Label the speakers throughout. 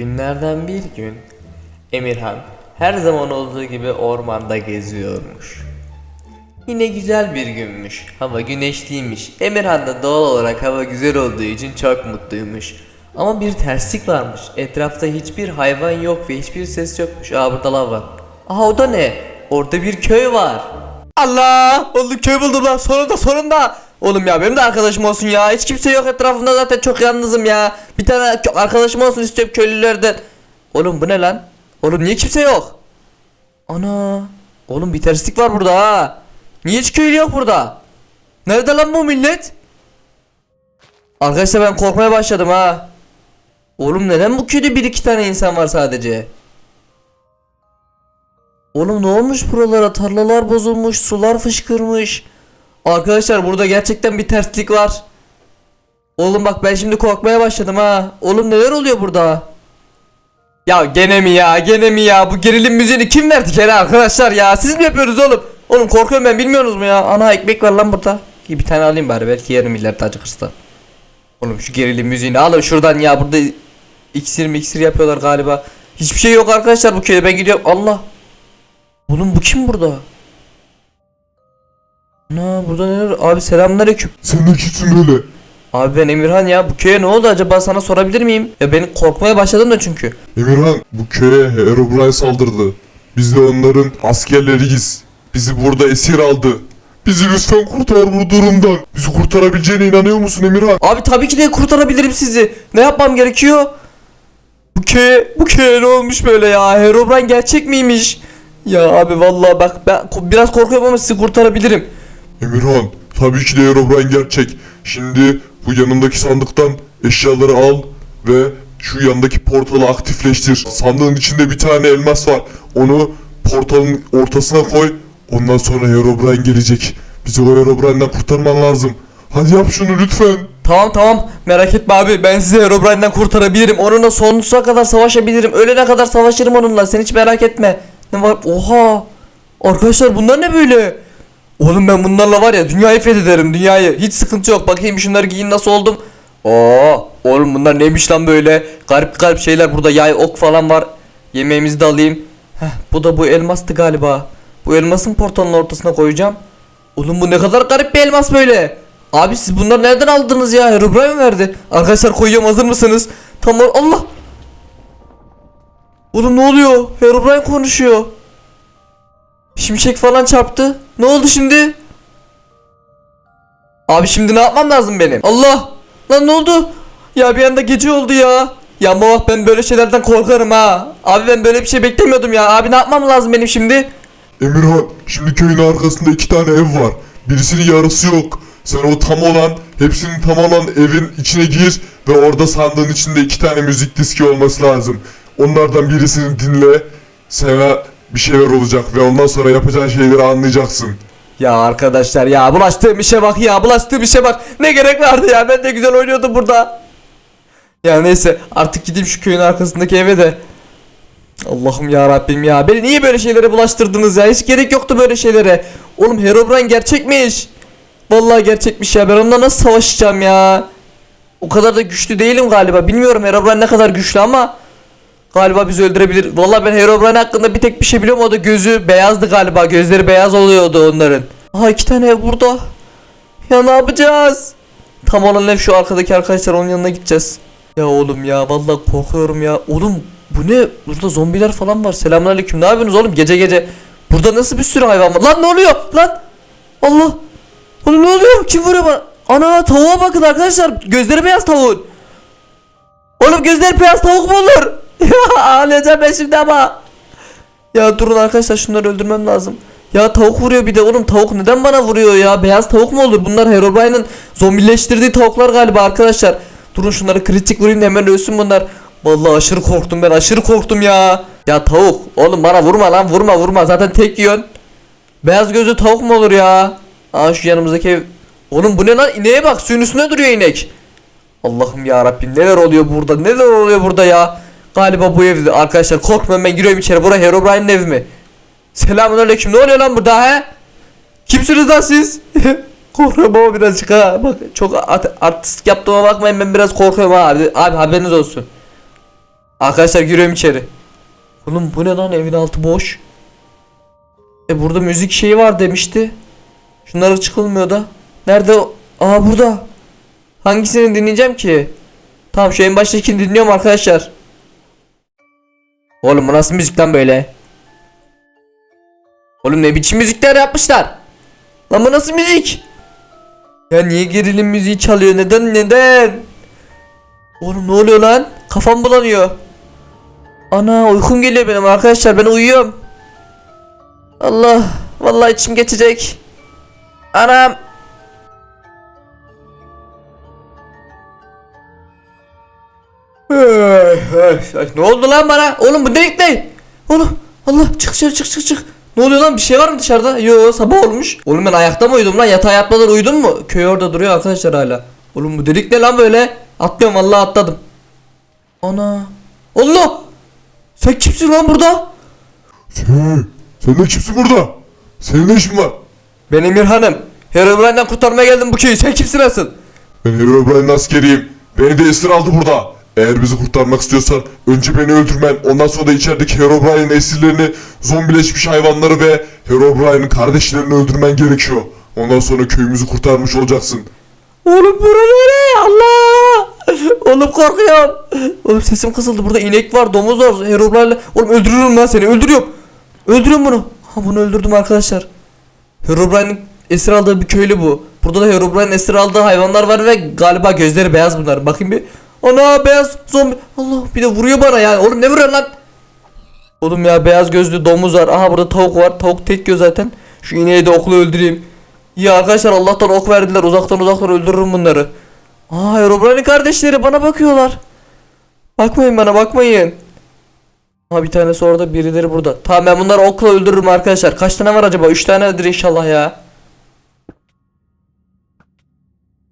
Speaker 1: Günlerden bir gün Emirhan her zaman olduğu gibi ormanda geziyormuş. Yine güzel bir günmüş. Hava güneşliymiş. Emirhan da doğal olarak hava güzel olduğu için çok mutluymuş. Ama bir terslik varmış. Etrafta hiçbir hayvan yok ve hiçbir ses yokmuş. Aa burada lav var. Aha o da ne? Orada bir köy var. Allah! Oğlum köy buldum lan sonunda sonunda. Oğlum ya benim de arkadaşım olsun ya. Hiç kimse yok etrafımda zaten çok yalnızım ya. Bir tane arkadaşım olsun istiyorum köylülerden. Oğlum bu ne lan? Oğlum niye kimse yok? Ana. Oğlum bir terslik var burada ha. Niye hiç köylü yok burada? Nerede lan bu millet? Arkadaşlar ben korkmaya başladım ha. Oğlum neden bu köyde bir iki tane insan var sadece? Oğlum ne olmuş buralara? Tarlalar bozulmuş, sular fışkırmış. Arkadaşlar burada gerçekten bir terslik var. Oğlum bak ben şimdi korkmaya başladım ha. Oğlum neler oluyor burada? Ya gene mi ya? Gene mi ya? Bu gerilim müziğini kim verdi gene arkadaşlar ya? Siz mi yapıyorsunuz oğlum? Oğlum korkuyorum ben bilmiyorsunuz mu ya? Ana ekmek var lan burada. İyi bir tane alayım bari belki yerim ileride acıkırsa. Oğlum şu gerilim müziğini alın şuradan ya. Burada iksir miksir yapıyorlar galiba. Hiçbir şey yok arkadaşlar bu köyde. Ben gidiyorum. Allah. Oğlum bu kim burada? Ana burada neler? Abi selamünaleyküm.
Speaker 2: Kimsin böyle?
Speaker 1: Abi ben Emirhan ya. Bu köye ne oldu acaba sana sorabilir miyim? Ya ben korkmaya başladım da çünkü.
Speaker 2: Emirhan bu köye Herobrine saldırdı. Biz de onların askerleriyiz. Bizi burada esir aldı. Bizi lütfen kurtar bu durumdan. Bizi kurtarabileceğine inanıyor musun Emirhan?
Speaker 1: Abi tabii ki de kurtarabilirim sizi. Ne yapmam gerekiyor? Bu köye, bu köye ne olmuş böyle ya? Herobrine gerçek miymiş? Ya abi vallahi bak ben biraz korkuyorum ama sizi kurtarabilirim.
Speaker 2: Emirhan tabii ki de Herobrine gerçek. Şimdi bu yanındaki sandıktan eşyaları al ve şu yandaki portalı aktifleştir. Sandığın içinde bir tane elmas var. Onu portalın ortasına koy. Ondan sonra Herobrine gelecek. Bizi o Herobrine'den kurtarman lazım. Hadi yap şunu lütfen.
Speaker 1: Tamam tamam merak etme abi ben sizi Herobrine'den kurtarabilirim. Onunla sonsuza kadar savaşabilirim. Ölene kadar savaşırım onunla sen hiç merak etme. Ne var? Oha! Arkadaşlar bunlar ne böyle? Oğlum ben bunlarla var ya dünyayı fethederim dünyayı. Hiç sıkıntı yok. Bakayım şunları giyin nasıl oldum. Oo, oğlum bunlar neymiş lan böyle? Garip garip şeyler burada yay ok falan var. Yemeğimizi de alayım. Heh, bu da bu elmastı galiba. Bu elmasın portalın ortasına koyacağım. Oğlum bu ne kadar garip bir elmas böyle. Abi siz bunları nereden aldınız ya? Herobrine mi verdi? Arkadaşlar koyuyorum hazır mısınız? Tamam Allah. Oğlum ne oluyor? Herobrine konuşuyor. Şimşek falan çarptı. Ne oldu şimdi? Abi şimdi ne yapmam lazım benim? Allah! Lan ne oldu? Ya bir anda gece oldu ya. Ya ama bak ben böyle şeylerden korkarım ha. Abi ben böyle bir şey beklemiyordum ya. Abi ne yapmam lazım benim şimdi?
Speaker 2: Emirhan şimdi köyün arkasında iki tane ev var. Birisinin yarısı yok. Sen o tam olan, hepsinin tam olan evin içine gir ve orada sandığın içinde iki tane müzik diski olması lazım. Onlardan birisini dinle. Sana bir şeyler olacak ve ondan sonra yapacağın şeyleri anlayacaksın.
Speaker 1: Ya arkadaşlar ya bulaştığım işe bak ya bulaştığım işe bak. Ne gerek vardı ya ben de güzel oynuyordum burada. Ya neyse artık gideyim şu köyün arkasındaki eve de. Allah'ım ya Rabbim ya. Beni niye böyle şeylere bulaştırdınız ya? Hiç gerek yoktu böyle şeylere. Oğlum Herobrine gerçekmiş. Vallahi gerçekmiş ya. Ben onunla nasıl savaşacağım ya? O kadar da güçlü değilim galiba. Bilmiyorum Herobrine ne kadar güçlü ama galiba bizi öldürebilir. Vallahi ben Herobrine hakkında bir tek bir şey biliyorum. O da gözü beyazdı galiba. Gözleri beyaz oluyordu onların. Aha iki tane ev burada. Ya ne yapacağız? Tam olan ev şu arkadaki arkadaşlar onun yanına gideceğiz. Ya oğlum ya vallahi korkuyorum ya. Oğlum bu ne? Burada zombiler falan var. Selamünaleyküm. Ne yapıyorsunuz oğlum gece gece? Burada nasıl bir sürü hayvan var? Lan ne oluyor? Lan! Allah! Oğlum ne oluyor? Kim vuruyor bana? Ana tavuğa bakın arkadaşlar. Gözleri beyaz tavuğun. Oğlum gözleri beyaz tavuk mu olur? Ya ağlayacağım ben şimdi ama. Ya durun arkadaşlar şunları öldürmem lazım. Ya tavuk vuruyor bir de oğlum tavuk neden bana vuruyor ya? Beyaz tavuk mu olur? Bunlar Herobrine'ın zombileştirdiği tavuklar galiba arkadaşlar. Durun şunları kritik vurayım da hemen ölsün bunlar. Vallahi aşırı korktum ben aşırı korktum ya. Ya tavuk oğlum bana vurma lan vurma vurma zaten tek yiyorsun. Beyaz gözlü tavuk mu olur ya? Aa şu yanımızdaki ev. Oğlum bu ne lan? İneğe bak suyun üstünde duruyor inek. Allah'ım ya Rabbim neler oluyor burada? Neler oluyor burada ya? Galiba bu evde arkadaşlar korkmayın ben giriyorum içeri. Bura Herobrine'in evi mi? Selamünaleyküm. Ne oluyor lan burada he? Kimsiniz lan siz? korkuyorum ama birazcık ha. Bak çok art artist yaptığıma bakmayın ben biraz korkuyorum ha. Abi, abi haberiniz olsun. Arkadaşlar giriyorum içeri. Oğlum bu ne lan evin altı boş. E burada müzik şeyi var demişti. Şunlara çıkılmıyor da. Nerede? Aa burada. Hangisini dinleyeceğim ki? Tamam şu en baştakini dinliyorum arkadaşlar. Oğlum bu nasıl müzik lan böyle? Oğlum ne biçim müzikler yapmışlar? Lan bu nasıl müzik? Ya niye gerilim müziği çalıyor? Neden neden? Oğlum ne oluyor lan? Kafam bulanıyor. Ana uykum geliyor benim arkadaşlar ben uyuyorum. Allah vallahi içim geçecek. Anam. Ay, ne oldu lan bana? Oğlum bu delik ne? Oğlum Allah çık dışarı çık çık çık. Ne oluyor lan bir şey var mı dışarıda? Yo sabah olmuş. Oğlum ben ayakta mı uyudum lan? Yatağa yatmadan uyudum mu? Köy orada duruyor arkadaşlar hala. Oğlum bu delik ne lan böyle? Atlıyorum vallahi atladım. Ana. Allah! Sen kimsin lan burada?
Speaker 2: Sen, sen de kimsin burada? Senin ne işin var?
Speaker 1: Ben Emirhan'ım. Herobrine'den kurtarmaya geldim bu köyü. Sen kimsin asıl?
Speaker 2: Ben Herobrine'in askeriyim. Beni de esir aldı burada. Eğer bizi kurtarmak istiyorsan önce beni öldürmen, ondan sonra da içerideki Herobrine'in esirlerini, zombileşmiş hayvanları ve Herobrine'in kardeşlerini öldürmen gerekiyor. Ondan sonra köyümüzü kurtarmış olacaksın.
Speaker 1: Oğlum bura nere? Allah! Oğlum korkuyorum. Oğlum sesim kısıldı. Burada inek var, domuz var, Herobrine'le. Oğlum öldürürüm lan seni. Öldürüyorum. Öldürüyorum bunu. Ha bunu öldürdüm arkadaşlar. Herobrine'in esir aldığı bir köylü bu. Burada da Herobrine'in esir aldığı hayvanlar var ve galiba gözleri beyaz bunlar. Bakayım bir. Ana beyaz zombi. Allah bir de vuruyor bana yani. Oğlum ne vuruyor lan? Oğlum ya beyaz gözlü domuz var. Aha burada tavuk var. Tavuk tek göz zaten. Şu ineği de okla öldüreyim. Ya arkadaşlar Allah'tan ok verdiler. Uzaktan uzaktan öldürürüm bunları. Aa Herobrine'in kardeşleri bana bakıyorlar. Bakmayın bana bakmayın. Ha bir tanesi orada birileri burada. Tamam ben bunları okla öldürürüm arkadaşlar. Kaç tane var acaba? 3 tanedir inşallah ya.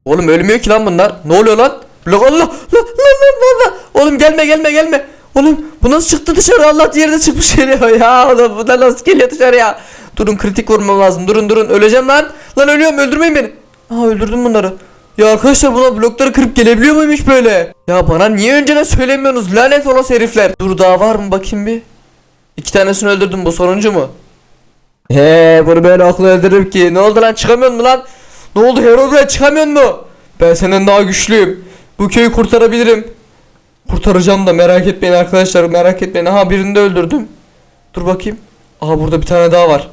Speaker 1: Oğlum ölmüyor ki lan bunlar. Ne oluyor lan? Allah! Lan lan lan lan! Oğlum gelme gelme gelme. Oğlum bu nasıl çıktı dışarı? Allah diğeri çıkmış geliyor ya. Oğlum bu da nasıl geliyor dışarıya? Durun kritik vurmam lazım. Durun durun öleceğim lan. Lan ölüyorum öldürmeyin beni. Aa öldürdüm bunları. Ya arkadaşlar buna blokları kırıp gelebiliyor muymuş böyle? Ya bana niye önceden söylemiyorsunuz lanet olası herifler. Dur daha var mı bakayım bir. İki tanesini öldürdüm bu sonuncu mu? He bunu böyle aklı öldürürüm ki. Ne oldu lan çıkamıyor mu lan? Ne oldu Herobrine çıkamıyor mu? Ben senden daha güçlüyüm. Bu köyü kurtarabilirim. Kurtaracağım da merak etmeyin arkadaşlar merak etmeyin. Aha birini de öldürdüm. Dur bakayım. Aha burada bir tane daha var.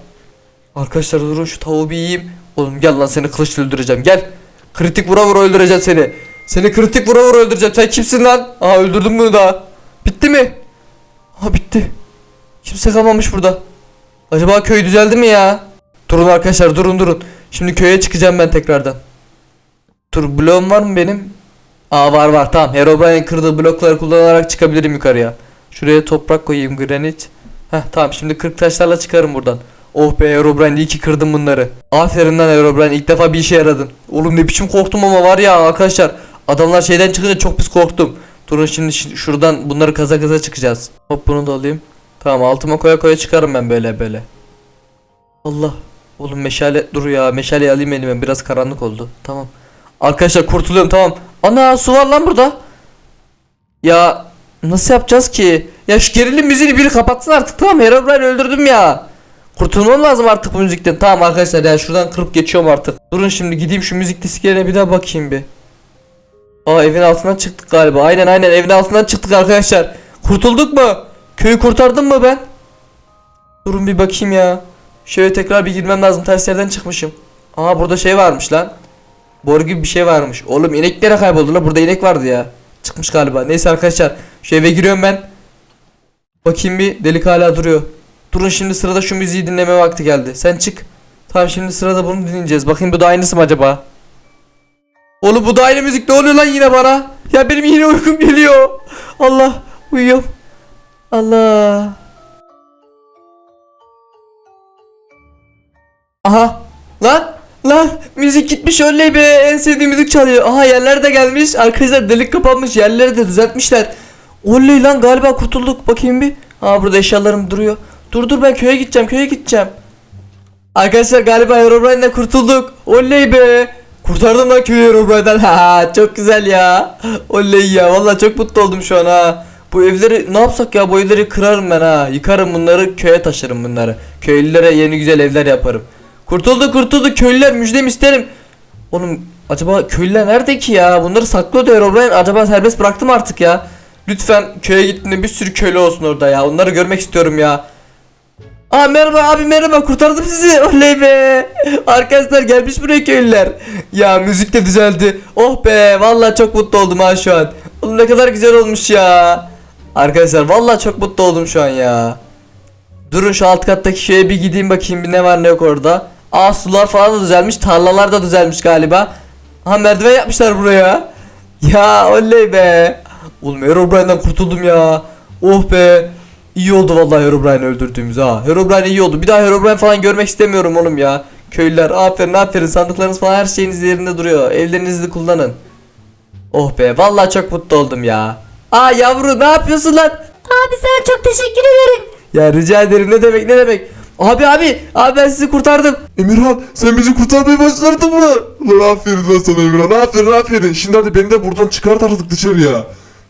Speaker 1: Arkadaşlar durun şu tavuğu bir yiyeyim. Oğlum gel lan seni kılıçla öldüreceğim gel. Kritik vura vura öldüreceğim seni. Seni kritik vura vura öldüreceğim. Sen kimsin lan? Aha öldürdüm bunu daha. Bitti mi? Aha bitti. Kimse kalmamış burada. Acaba köy düzeldi mi ya? Durun arkadaşlar durun durun. Şimdi köye çıkacağım ben tekrardan. Dur bloğum var mı benim? Aa var var tamam. Herobrine kırdığı blokları kullanarak çıkabilirim yukarıya. Şuraya toprak koyayım granit. Heh tamam şimdi 40 taşlarla çıkarım buradan. Oh be Herobrine iyi ki kırdım bunları. Aferin lan Herobrine ilk defa bir işe yaradın. Oğlum ne biçim korktum ama var ya arkadaşlar. Adamlar şeyden çıkınca çok pis korktum. Durun şimdi şi- şuradan bunları kaza kaza çıkacağız. Hop bunu da alayım. Tamam altıma koya koya çıkarım ben böyle böyle. Allah. Oğlum meşale dur ya meşaleyi alayım elime biraz karanlık oldu. Tamam. Arkadaşlar kurtuluyorum tamam. Ana su var lan burada. Ya nasıl yapacağız ki? Ya şu gerilim müziğini biri kapatsın artık tamam Herobrine öldürdüm ya. Kurtulmam lazım artık bu müzikten. Tamam arkadaşlar ya şuradan kırıp geçiyorum artık. Durun şimdi gideyim şu müzik disklerine bir daha bakayım bir. Aa evin altından çıktık galiba. Aynen aynen evin altından çıktık arkadaşlar. Kurtulduk mu? Köyü kurtardım mı ben? Durun bir bakayım ya. Şöyle tekrar bir girmem lazım. Ters yerden çıkmışım. Aa burada şey varmış lan. Boru gibi bir şey varmış. Oğlum ineklere kayboldu la. Burada inek vardı ya. Çıkmış galiba. Neyse arkadaşlar. Şu eve giriyorum ben. Bakayım bir delik hala duruyor. Durun şimdi sırada şu müziği dinleme vakti geldi. Sen çık. Tamam şimdi sırada bunu dinleyeceğiz. Bakayım bu da aynısı mı acaba? Oğlum bu da aynı müzik. Ne oluyor lan yine bana? Ya benim yine uykum geliyor. Allah. Uyuyorum. Allah. Aha. Lan. Lan. Müzik gitmiş öyle be. En sevdiğim müzik çalıyor. Aha yerler de gelmiş. Arkadaşlar delik kapanmış. Yerleri de düzeltmişler. Oley lan galiba kurtulduk. Bakayım bir. Aa burada eşyalarım duruyor. Dur dur ben köye gideceğim. Köye gideceğim. Arkadaşlar galiba Herobrine'den kurtulduk. Oley be. Kurtardım lan köyü Herobrine'den. Ha çok güzel ya. Oley ya. Vallahi çok mutlu oldum şu an ha. Bu evleri ne yapsak ya bu evleri kırarım ben ha. Yıkarım bunları köye taşırım bunları. Köylülere yeni güzel evler yaparım. Kurtuldu kurtuldu köylüler müjdemi isterim. Oğlum acaba köylüler nerede ki ya? Bunları saklıyordu Herobrine. Acaba serbest bıraktım artık ya. Lütfen köye gittiğinde bir sürü köylü olsun orada ya. Onları görmek istiyorum ya. Aa merhaba abi merhaba kurtardım sizi. Oley be. Arkadaşlar gelmiş buraya köylüler. Ya müzik de düzeldi. Oh be vallahi çok mutlu oldum ha şu an. Oğlum ne kadar güzel olmuş ya. Arkadaşlar vallahi çok mutlu oldum şu an ya. Durun şu alt kattaki şeye bir gideyim bakayım bir ne var ne yok orada. Aa sular falan da düzelmiş. Tarlalar da düzelmiş galiba. Ha merdiven yapmışlar buraya. Ya oley be. Oğlum Herobrine'den kurtuldum ya. Oh be. İyi oldu vallahi Herobrine'i öldürdüğümüz ha. Herobrine iyi oldu. Bir daha Herobrine falan görmek istemiyorum oğlum ya. Köylüler aferin aferin sandıklarınız falan her şeyiniz yerinde duruyor. Evlerinizi kullanın. Oh be vallahi çok mutlu oldum ya. Aa yavru ne yapıyorsun lan?
Speaker 3: Abi sana çok teşekkür ederim.
Speaker 1: Ya rica ederim ne demek ne demek. Abi abi abi ben sizi kurtardım.
Speaker 2: Emirhan sen bizi kurtarmayı başardın mı? Ulan aferin lan sana Emirhan aferin aferin. Şimdi hadi beni de buradan çıkart artık dışarıya.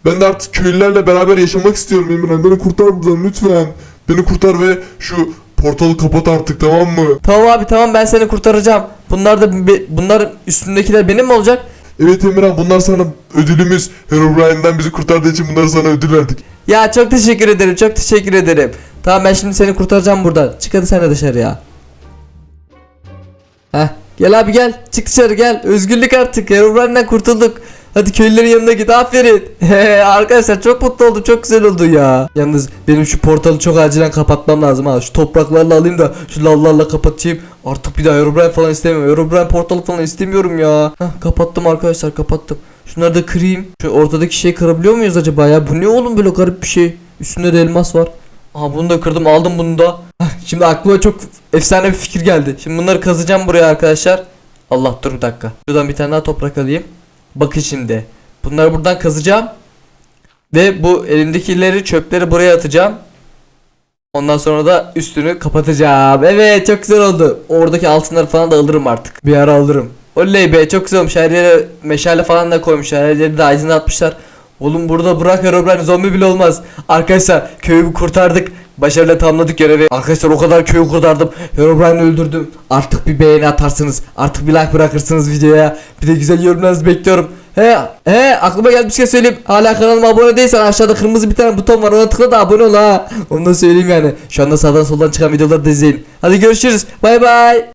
Speaker 2: Ben de artık köylülerle beraber yaşamak istiyorum Emirhan. Beni kurtar buradan lütfen. Beni kurtar ve şu portalı kapat artık tamam mı?
Speaker 1: Tamam abi tamam ben seni kurtaracağım. Bunlar da be- bunlar üstündekiler benim mi olacak?
Speaker 2: Evet Emirhan bunlar sana ödülümüz. Herobrine'den bizi kurtardığı için bunları sana ödül verdik.
Speaker 1: Ya çok teşekkür ederim çok teşekkür ederim. Tamam ben şimdi seni kurtaracağım buradan. Çık hadi sen de dışarıya. Heh gel abi gel çık dışarı gel. Özgürlük artık Herobrine'den kurtulduk. Hadi köylülerin yanına git aferin. Arkadaşlar çok mutlu oldum çok güzel oldu ya. Yalnız benim şu portalı çok acilen kapatmam lazım ha. Şu topraklarla alayım da şu lavlarla kapatayım. Artık bir daha Herobrine falan istemiyorum. Herobrine portalı falan istemiyorum ya. Heh, kapattım arkadaşlar kapattım. Şunları da kırayım. Şu ortadaki şeyi kırabiliyor muyuz acaba ya? Bu ne oğlum böyle garip bir şey. Üstünde de elmas var. Aha bunu da kırdım aldım bunu da. Şimdi aklıma çok efsane bir fikir geldi. Şimdi bunları kazacağım buraya arkadaşlar. Allah dur bir dakika. Şuradan bir tane daha toprak alayım. Bakın şimdi. Bunları buradan kazacağım. Ve bu elimdekileri çöpleri buraya atacağım. Ondan sonra da üstünü kapatacağım. Evet çok güzel oldu. Oradaki altınları falan da alırım artık. Bir ara alırım. Oley be çok güzel olmuş. Her meşale falan da koymuşlar. Her yeri de aydınlatmışlar. Oğlum burada bırak Herobrine zombi bile olmaz. Arkadaşlar köyü kurtardık. Başarıyla tamamladık görevi. Arkadaşlar o kadar köyü kurtardım. Herobrine'i öldürdüm. Artık bir beğeni atarsınız. Artık bir like bırakırsınız videoya. Bir de güzel yorumlarınızı bekliyorum. He, he aklıma geldi bir şey söyleyeyim. Hala kanalıma abone değilsen aşağıda kırmızı bir tane buton var. Ona tıkla da abone ol ha. Onu da söyleyeyim yani. Şu anda sağdan soldan çıkan videoları da izleyin. Hadi görüşürüz. Bay bay.